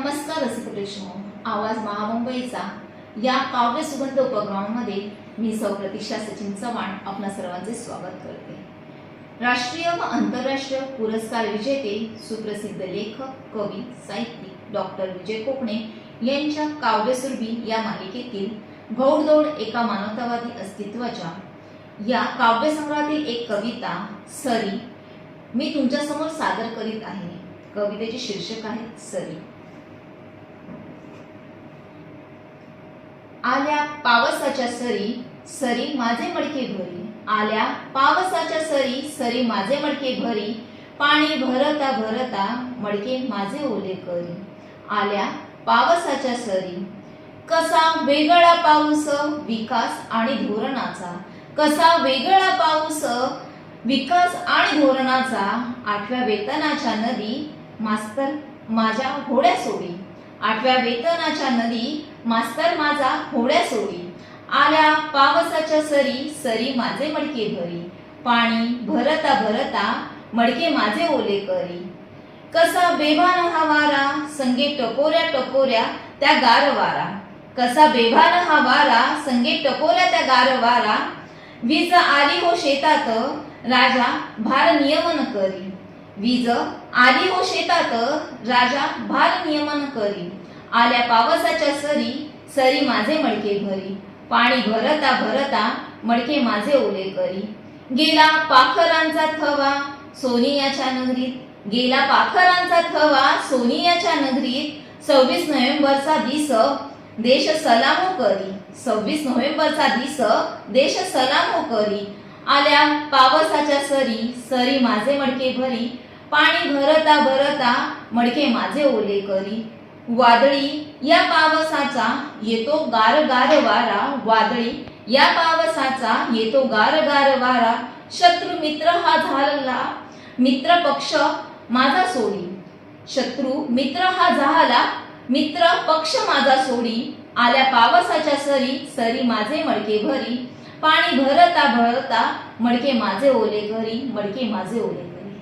नमस्कार रसिक प्रेक्षक आवाज महामुंबईचा. या काव्य सुगंध उपक्रमामध्ये मी सौ प्रतिष्ठा सचिन चव्हाण आपणा सर्वांचे स्वागत करते. राष्ट्रीय व आंतरराष्ट्रीय पुरस्कार विजेते सुप्रसिद्ध लेखक कवी साहित्यिक डॉक्टर विजय कोकणे यांच्या काव्यसुरभी या मालिकेतील घोडदौड एका मानवतावादी अस्तित्वाच्या या काव्यसंग्रहातील एक कविता सरी मी तुमच्यासमोर सादर करीत आहे. कवितेचे शीर्षक आहे सरी आल्या पावसाच्या सरी सरी माझे मडके भरी. आल्या पावसाच्या सरी सरी माझे मडके भरी. पाणी भरता भरता मडके माझे ओले करी. आल्या पावसाच्या सरी. कसा वेगळा पाऊस विकास आणि धोरणाचा. कसा वेगळा पाऊस विकास आणि धोरणाचा. आठव्या वेतनाच्या नदी मास्तर माझ्या होड्या सोडी. आठव्या वेतनाच्या नदी मास्तर माझा होड्या सोडी. आल्या पावसाच्या सरी सरी माझे मडके भरी. पाणी भरता भरता मडके माझे ओले करी. कसा बेभान हा वारा संगे टकोऱ्या टकोऱ्या त्या गार वारा. कसा बेभान हा वारा संगे टकोऱ्या त्या गार वारा. वीज आली हो शेतात राजा भार नियमन करी. वीज आली हो शेतात राजा भार नियमन करी. आल्या पावसाच्या सरी सरी माझे मडके भरी. पाणी भरता भरता मडके माझे ओले करी. गेला पाखरांचा थवा सोनियाच्या नगरीत. गेला पाखरांचा थवा सोनियाच्या नगरीत. सव्वीस नोव्हेंबरचा दिस देश सलामो करी. सव्वीस नोव्हेंबरचा दिस देश सलामो करी. आल्या पावसाच्या सरी सरी माझे मडके भरी. पाणी भरता भरता मडके माझे ओले करी. वादळी या पावसाचा येतो गार गार वारा. वादळी या पावसाचा येतो गार गार वारा. शत्रु मित्र हा झाला. मित्र पक्ष माझा सोडी. शत्रु मित्र हा झाला. मित्र पक्ष माझा सोडी. आल्या पावसाच्या सरी सरी माझे मडके भरी. पाणी भरता भरता मडके माझे ओले घरी मडके माझे ओले घरी.